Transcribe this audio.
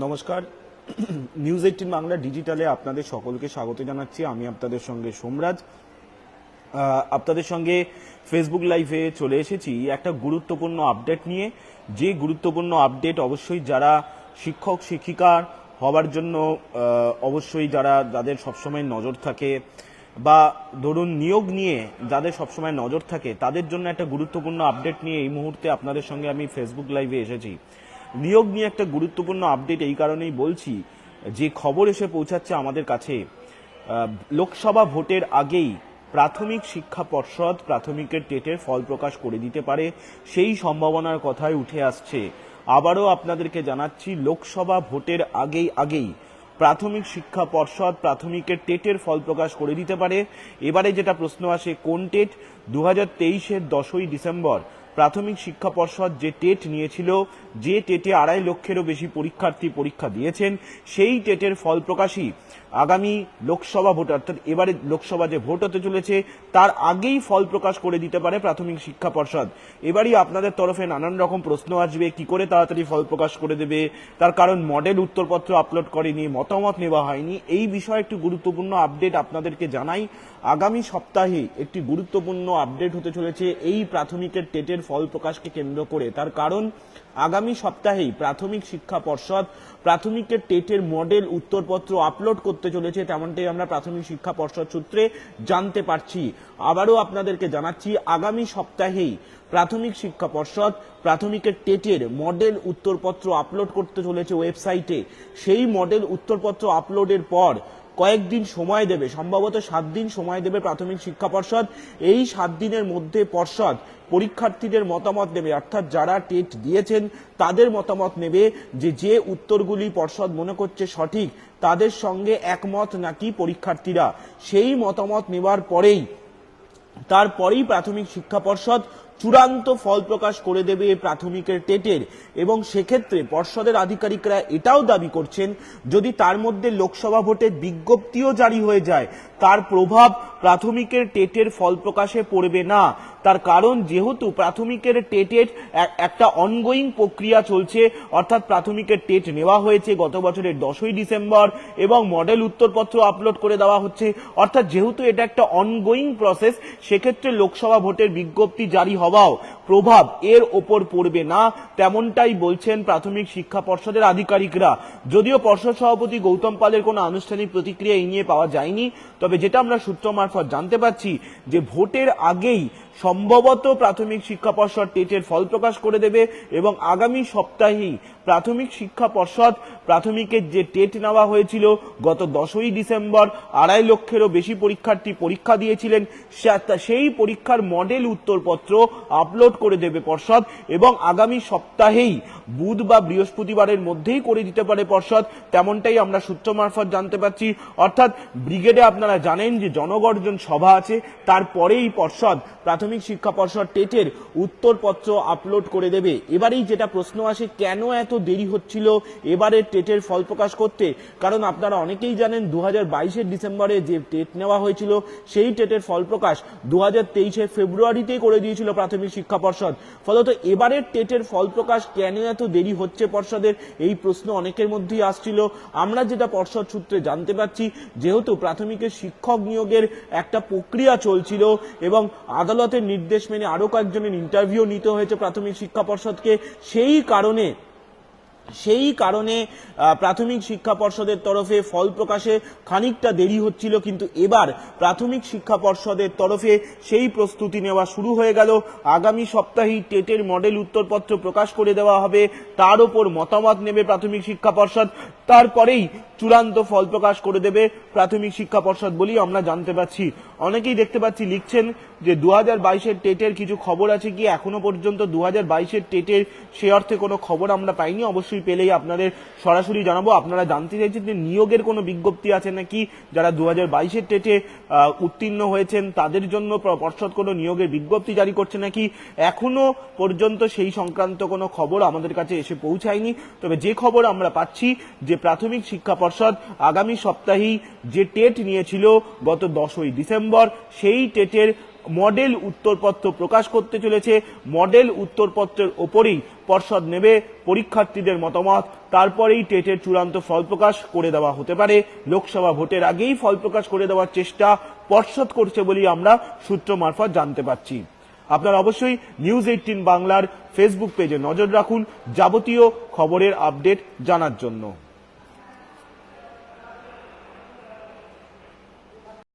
নমস্কার। News eighteen Bangla ডিজিটালে আপনাদের সকলকে স্বাগত জানাচ্ছি। আমি আপনাদের সঙ্গে সোমরাজ। আপনাদের সঙ্গে ফেসবুক লাইভে চলে এসেছি একটা গুরুত্বপূর্ণ আপডেট নিয়ে। যে গুরুত্বপূর্ণ আপডেট অবশ্যই যারা শিক্ষক শিক্ষিকা হবার জন্য অবশ্যই যারা যাদের সবসময় নজর থাকে বা ধরুন নিয়োগ নিয়ে যাদের সবসময় নজর থাকে, তাদের জন্য একটা গুরুত্বপূর্ণ আপডেট নিয়ে এই মুহূর্তে আপনাদের সঙ্গে আমি ফেসবুক লাইভে এসেছি। নিয়োগ নিয়ে একটা গুরুত্বপূর্ণ আপডেট এই কারণেই বলছি, যে খবর এসে পৌঁছাচ্ছে আমাদের কাছে। লোকসভা ভোটের আগেই প্রাথমিক শিক্ষা পর্ষদ প্রাথমিকের টেটের ফল প্রকাশ করে দিতে পারে, সেই সম্ভাবনার কথাই উঠে আসছে। আবারও আপনাদেরকে জানাচ্ছি, লোকসভা ভোটের আগেই আগেই প্রাথমিক শিক্ষা পর্ষদ প্রাথমিকের টেটের ফল প্রকাশ করে দিতে পারে। এবারে যেটা প্রশ্ন আসে, কোন টেট? দু হাজার তেইশের দশই ডিসেম্বর। প্রাথমিক শিক্ষা পর্ষদ যে টেট নিয়েছিল, যে টেটে আড়াই লক্ষেরও বেশি পরীক্ষার্থী পরীক্ষা দিয়েছেন, সেই টেটের ফল প্রকাশই আগামী লোকসভা ভোট, অর্থাৎ এবারে লোকসভা যে ভোট হতে চলেছে, তার আগেই ফল প্রকাশ করে দিতে পারে প্রাথমিক শিক্ষা পর্ষদ। এবারই আপনাদের তরফে নানান রকম প্রশ্ন আসবে, কি করে তাড়াতাড়ি ফল প্রকাশ করে দেবে, তার কারণ মডেল উত্তরপত্র আপলোড করেনি, মতামত নেওয়া হয়নি, এই বিষয়ে একটি গুরুত্বপূর্ণ আপডেট আপনাদেরকে জানাই। আগামী সপ্তাহে একটি গুরুত্বপূর্ণ আপডেট হতে চলেছে, এই প্রাথমিকের টেটের ফল প্রকাশকে কেন্দ্র করে। তার কারণ, আগামী সপ্তাহেই প্রাথমিক শিক্ষা পর্ষদ প্রাথমিকের টেটের মডেল উত্তরপত্র আপলোড করতে চলেছে, তেমনটাই আমরা প্রাথমিক শিক্ষা পর্ষদ সূত্রে জানতে পারছি। আবারও আপনাদেরকে জানাচ্ছি, আগামী সপ্তাহেই প্রাথমিক শিক্ষা পর্ষদ প্রাথমিকের টেটের মডেল উত্তরপত্র আপলোড করতে চলেছে ওয়েবসাইটে। সেই মডেল উত্তরপত্র আপলোডের পর কয়েকদিন সময় দেবে, সম্ভবত সাত দিন সময় দেবে প্রাথমিক শিক্ষা পর্ষদ। এই সাত দিনের মধ্যে পর্ষদ পরীক্ষার্থীদের মতামত নেবে, অর্থাৎ যারা টেট দিয়েছেন তাদের মতামত নেবে যে যে উত্তরগুলি পর্ষদ মনে করছে সঠিক তাদের সঙ্গে একমত নাকি পরীক্ষার্থীরা। সেই মতামত নেওয়ার পরেই, তারপরেই প্রাথমিক শিক্ষা পর্ষদ চূড়ান্ত ফল প্রকাশ করে দেবে প্রাথমিকের টেটের। এবং সেক্ষেত্রে পর্ষদের আধিকারিকরা এটাও দাবি করছেন, যদি তার মধ্যে লোকসভা ভোটের বিজ্ঞপ্তিও জারি হয়ে যায়, তার প্রভাব প্রাথমিকের টেটের ফল প্রকাশে পড়বে না। তার কারণ, যেহেতু প্রাথমিকের টেটের এক- একটা অনগোয়িং প্রক্রিয়া চলছে, অর্থাৎ প্রাথমিকের টেট নেওয়া হয়েছে গত বছরের দশই ডিসেম্বর এবং মডেল উত্তরপত্র আপলোড করে দেওয়া হচ্ছে। অর্থাৎ, যেহেতু এটা একটা অনগোয়িং প্রসেস সেক্ষেত্রে লোকসভা ভোটের বিজ্ঞপ্তি জারি হওয়াও প্রভাব এর ওপর পড়বে না, তেমনটাই বলছেন প্রাথমিক শিক্ষা পর্ষদের আধিকারিকরা। যদিও পর্ষদ সভাপতি গৌতম পালের কোনো আনুষ্ঠানিক প্রতিক্রিয়া এই নিয়ে পাওয়া যায়নি, তবে যেটা আমরা সূত্র মারফত জানতে পারছি যে ভোটের আগেই সম্ভবত প্রাথমিক শিক্ষা পর্ষদ টেটের ফল প্রকাশ করে দেবে এবং আগামী সপ্তাহেই প্রাথমিক শিক্ষা পর্ষদ প্রাথমিকের যে টেট নেওয়া হয়েছিল গত দশই ডিসেম্বর, আড়াই লক্ষেরও বেশি পরীক্ষার্থী পরীক্ষা দিয়েছিলেন। সেই পরীক্ষার মডেল উত্তরপত্র আপলোড করে দেবে পর্ষদ, এবং আগামী সপ্তাহেই বুধ বা বৃহস্পতিবারের মধ্যেই করে দিতে পারে পর্ষদ, তেমনটাই আমরা সূত্র মারফত জানতে পারছি। অর্থাৎ ব্রিগেডে আপনারা জানেন যে জনগর্জন সভা আছে, তারপরেই পর্ষদ, প্রাথমিক শিক্ষা পর্ষদ টেটের উত্তরপত্র আপলোড করে দেবে। এবারেই যেটা প্রশ্ন আসে, কেন এত দেরি হচ্ছিল এবারের টেটের ফল প্রকাশ করতে? কারণ আপনারা অনেকেই জানেন দু হাজার ডিসেম্বরে যে টেট নেওয়া হয়েছিল, সেই টেটের ফল প্রকাশ দু হাজার ফেব্রুয়ারিতেই করে দিয়েছিল প্রাথমিক শিক্ষা পর্ষদ। ফলত এবারের টেটের ফল প্রকাশ কেন এত দেরি হচ্ছে পর্ষদের? এই প্রশ্ন অনেকের মধ্যেই আসছিল। আমরা যেটা পর্ষদ সূত্রে জানতে পারছি, যেহেতু প্রাথমিকের শিক্ষক নিয়োগের একটা প্রক্রিয়া চলছিল এবং আদালতের নির্দেশ মেনে আরও কয়েকজনের ইন্টারভিউ নিতে হয়েছে প্রাথমিক শিক্ষা পর্ষদকে, সেই কারণে সেই কারণে প্রাথমিক শিক্ষা পর্ষদের তরফে ফল প্রকাশে খানিকটা দেরি হচ্ছিল, কিন্তু এবার প্রাথমিক শিক্ষা পর্ষদের তরফে সেই প্রস্তুতি নেওয়া শুরু হয়ে গেল। আগামী সপ্তাহেই টেটের মডেল উত্তরপত্র প্রকাশ করে দেওয়া হবে। তার ওপর মতামত নেবে প্রাথমিক শিক্ষা পর্ষদ। তারপরেই চূড়ান্ত ফল প্রকাশ করে দেবে প্রাথমিক শিক্ষা পর্ষদ বলেই আমরা জানতে পারছি। অনেকেই দেখতে পাচ্ছি লিখছেন যে দু হাজার বাইশের টেটের কিছু খবর আছে কি? এখনও পর্যন্ত দু হাজার বাইশের টেটের সে অর্থে কোনো খবর আমরা পাইনি। অবশ্যই পেলেই আপনাদের সরাসরি জানাব। আপনারা জানতে চাইছেন যে নিয়োগের কোনো বিজ্ঞপ্তি আছে নাকি? যারা দু হাজার বাইশের টেটে উত্তীর্ণ হয়েছেন, তাদের জন্য পর্ষদ কোনো নিয়োগের বিজ্ঞপ্তি জারি করছে নাকি? এখনও পর্যন্ত সেই সংক্রান্ত কোনো খবর আমাদের কাছে এসে পৌঁছায়নি। তবে যে খবর আমরা পাচ্ছি, যে প্রাথমিক শিক্ষা পর্ষদ আগামী সপ্তাহেই যে টেট নিয়েছিল গত দশই ডিসেম্বর, সেই টেটের মডেল উত্তরপত্র প্রকাশ করতে চলেছে। মডেল উত্তরপত্রের ওপরেই পর্ষদ নেবে পরীক্ষার্থীদের মতামত। তারপরেই টেটের চূড়ান্ত ফল প্রকাশ করে দেওয়া হতে পারে। লোকসভা ভোটের আগেই ফল প্রকাশ করে দেওয়ার চেষ্টা পর্ষদ করছে বলেই আমরা সূত্র মারফত জানতে পারছি। আপনারা অবশ্যই নিউজ এইটিন বাংলার ফেসবুক পেজে নজর রাখুন। যাবতীয় খবরের আপডেট জানার জন্য।